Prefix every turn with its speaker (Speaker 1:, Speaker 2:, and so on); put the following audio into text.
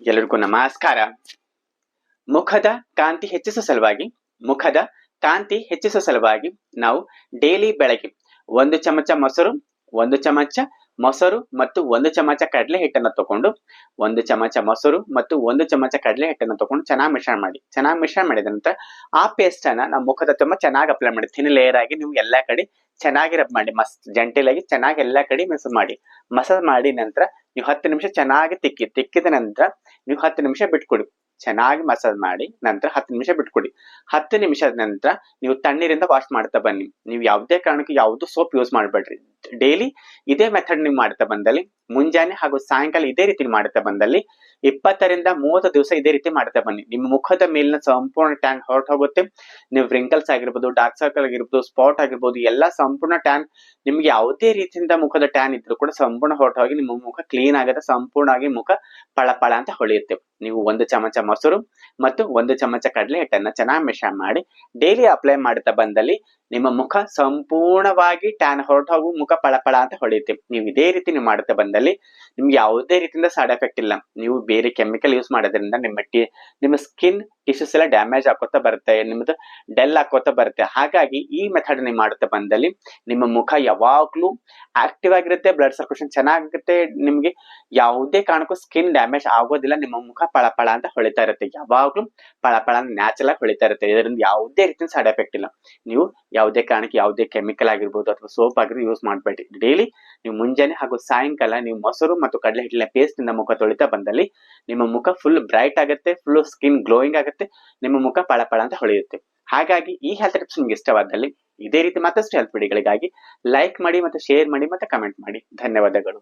Speaker 1: ಎಲ್ಲರಿಗೂ ನಮಸ್ಕಾರ. ಮುಖದ ಕಾಂತಿ ಹೆಚ್ಚಿಸುವ ಸಲುವಾಗಿ, ಮುಖದ ಕಾಂತಿ ಹೆಚ್ಚಿಸುವ ಸಲುವಾಗಿ ನಾವು ಡೈಲಿ ಬೆಳಗ್ಗೆ ಒಂದು ಚಮಚ ಮೊಸರು, ಒಂದು ಚಮಚ ಮೊಸರು ಮತ್ತು ಒಂದು ಚಮಚ ಕಡಲೆ ಹಿಟ್ಟನ್ನು ತಗೊಂಡು, ಒಂದು ಚಮಚ ಮೊಸರು ಮತ್ತು ಒಂದು ಚಮಚ ಕಡಲೆ ಹಿಟ್ಟನ್ನು ತಗೊಂಡು ಚೆನ್ನಾಗಿ ಮಿಶ್ರಣ ಮಾಡಿ. ಚೆನ್ನಾಗಿ ಮಿಶ್ರಣ ಮಾಡಿದ ನಂತರ ಆ ಪೇಸ್ಟ್ ಅನ್ನ ನಮ್ಮ ಮುಖದ ತುಂಬ ಚೆನ್ನಾಗಿ ಅಪ್ಲೈ ಮಾಡಿ. ಥಿನ್ ಲೇಯರ್ ಆಗಿ ನೀವು ಎಲ್ಲಾ ಕಡೆ ಚೆನ್ನಾಗಿ ರಬ್ ಮಾಡಿ. ಮಸ್ ಜಂಟಿಲಾಗಿ ಚೆನ್ನಾಗಿ ಎಲ್ಲಾ ಕಡೆ ಮಸಾಜ್ ಮಾಡಿ. ಮಸಾಜ್ ಮಾಡಿ ನಂತರ ನೀವು ಹತ್ತು ನಿಮಿಷ ಚೆನ್ನಾಗಿ ತಿಕ್ಕಿ, ತಿಕ್ಕಿದ ನಂತರ ನೀವು ಹತ್ತು ನಿಮಿಷ ಬಿಟ್ಕೊಡಿ. ಚೆನ್ನಾಗಿ ಮಸಾಜ್ ಮಾಡಿ ನಂತರ ಹತ್ತು ನಿಮಿಷ ಬಿಟ್ಕೊಡಿ. ಹತ್ತು ನಿಮಿಷದ ನಂತರ ನೀವು ತಣ್ಣೀರಿಂದ ವಾಶ್ ಮಾಡ್ತಾ ಬನ್ನಿ. ನೀವು ಯಾವುದೇ ಕಾರಣಕ್ಕೂ ಯಾವುದು ಸೋಪ್ ಯೂಸ್ ಮಾಡಬೇಡ್ರಿ. ಡೈಲಿ ಇದೇ ಮೆಥಡ್ ನೀವು ಮಾಡ್ತಾ ಬಂದಲ್ಲಿ, ಮುಂಜಾನೆ ಹಾಗೂ ಸಾಯಂಕಾಲ ಇದೇ ರೀತಿ ಮಾಡ್ತಾ ಬಂದಲ್ಲಿ, ಇಪ್ಪತ್ತರಿಂದ ಮೂವತ್ತು ದಿವಸ ಇದೇ ರೀತಿ ಮಾಡ್ತಾ ಬನ್ನಿ. ನಿಮ್ಮ ಮುಖದ ಮೇಲಿನ ಸಂಪೂರ್ಣ ಟ್ಯಾನ್ ಹೊರಟು ಹೋಗುತ್ತೆ ನೀವು ರಿಂಕಲ್ಸ್ ಆಗಿರ್ಬೋದು ಡಾರ್ಕ್ ಸರ್ಕಲ್ ಆಗಿರ್ಬೋದು ಸ್ಪಾಟ್ ಆಗಿರ್ಬೋದು, ಎಲ್ಲ ಸಂಪೂರ್ಣ ಟ್ಯಾನ್ ನಿಮ್ಗೆ ಯಾವುದೇ ರೀತಿಯಿಂದ ಮುಖದ ಟ್ಯಾನ್ ಇದ್ರೂ ಕೂಡ ಸಂಪೂರ್ಣ ಹೊರಟು ಹೋಗಿ ನಿಮ್ಮ ಮುಖ ಕ್ಲೀನ್ ಆಗುತ್ತೆ ಸಂಪೂರ್ಣವಾಗಿ ಮುಖ ಪಳ ಪಳ ಅಂತ ಹೊಳೆಯುತ್ತೆ. ನೀವು ಒಂದು ಚಮಚ ಮೊಸರು ಮತ್ತು ಒಂದು ಚಮಚ ಕಡಲೆ ಹಿಟ್ಟನ್ನ ಚೆನ್ನಾಗಿ ಮಿಶ್ರಣ ಮಾಡಿ ಡೈಲಿ ಅಪ್ಲೈ ಮಾಡ್ತಾ ಬಂದಲ್ಲಿ ನಿಮ್ಮ ಮುಖ ಸಂಪೂರ್ಣವಾಗಿ ಟ್ಯಾನ್ ಹೊರಟು ಹೋಗು ಮುಖ ಪಳಪಳ ಪಳ ಅಂತ ಹೊಳೆಯುತ್ತೆ. ನೀವು ಇದೇ ರೀತಿ ನೀವು ಮಾಡುತ್ತಾ ಬಂದಲ್ಲಿ ನಿಮ್ಗೆ ಯಾವುದೇ ರೀತಿಯಿಂದ ಸೈಡ್ ಎಫೆಕ್ಟ್ ಇಲ್ಲ. ನೀವು ಬೇರೆ ಕೆಮಿಕಲ್ ಯೂಸ್ ಮಾಡೋದ್ರಿಂದ ನಿಮ್ಮ ನಿಮ್ಮ ಸ್ಕಿನ್ ಟಿಶ್ಯೂಸ್ ಎಲ್ಲ ಡ್ಯಾಮೇಜ್ ಆಕೋತಾ ಬರುತ್ತೆ ನಿಮ್ಮದು ಡೆಲ್ ಆಕೋತಾ ಬರುತ್ತೆ. ಹಾಗಾಗಿ ಈ ಮೆಥಡ್ ನೀವು ಮಾಡುತ್ತೆ ಬಂದಲ್ಲಿ ನಿಮ್ಮ ಮುಖ ಯಾವಾಗ್ಲೂ ಆಕ್ಟಿವ್ ಆಗಿರುತ್ತೆ ಬ್ಲಡ್ ಸರ್ಕ್ಯುಲೇಷನ್ ಚೆನ್ನಾಗಿರುತ್ತೆ, ನಿಮ್ಗೆ ಯಾವುದೇ ಕಾರಣಕ್ಕೂ ಸ್ಕಿನ್ ಡ್ಯಾಮೇಜ್ ಆಗೋದಿಲ್ಲ, ನಿಮ್ಮ ಮುಖ ಪಳಪಳ ಪಳ ಅಂತ ಹೊಳಿತಾ ಇರುತ್ತೆ. ಯಾವಾಗ್ಲೂ ಪಳಪಳ ಪಳ ನ್ಯಾಚುರಲ್ ಆಗಿ ಹೊಳಿತಾ ಇರುತ್ತೆ. ಇದರಿಂದ ಯಾವುದೇ ರೀತಿಯ ಸೈಡ್ ಎಫೆಕ್ಟ್ ಇಲ್ಲ. ನೀವು ಯಾವುದೇ ಕಾರಣಕ್ಕೆ ಯಾವುದೇ ಕೆಮಿಕಲ್ ಆಗಿರ್ಬೋದು ಅಥವಾ ಸೋಪ್ ಆಗಿರ್ಬೋದು ಯೂಸ್ ಮಾಡಬೇಡಿ. ಡೈಲಿ ನೀವು ಮುಂಜಾನೆ ಹಾಗೂ ಸಾಯಂಕಾಲ ನೀವು ಮೊಸರು ಮತ್ತು ಕಡಲೆ ಹಿಟ್ಟಿನ ಪೇಸ್ಟ್ನಿಂದ ಮುಖ ತೊಳಿತಾ ಬಂದಲ್ಲಿ ನಿಮ್ಮ ಮುಖ ಫುಲ್ ಬ್ರೈಟ್ ಆಗುತ್ತೆ ಫುಲ್ ಸ್ಕಿನ್ ಗ್ಲೋಯಿಂಗ್ ಆಗುತ್ತೆ, ನಿಮ್ಮ ಮುಖ ಪಳ ಪಳ ಅಂತ ಹೊಳೆಯುತ್ತೆ. ಹಾಗಾಗಿ ಈ ಹೆಲ್ತ್ ಟಿಪ್ಸ್ ನಿಮ್ಗೆ ಇಷ್ಟವಾದಲ್ಲಿ ಇದೇ ರೀತಿ ಮತ್ತಷ್ಟು ಹೆಲ್ತ್ ವಿಡಿಯೋಗಳಿಗಾಗಿ ಲೈಕ್ ಮಾಡಿ ಮತ್ತು ಶೇರ್ ಮಾಡಿ ಮತ್ತೆ ಕಮೆಂಟ್ ಮಾಡಿ. ಧನ್ಯವಾದಗಳು.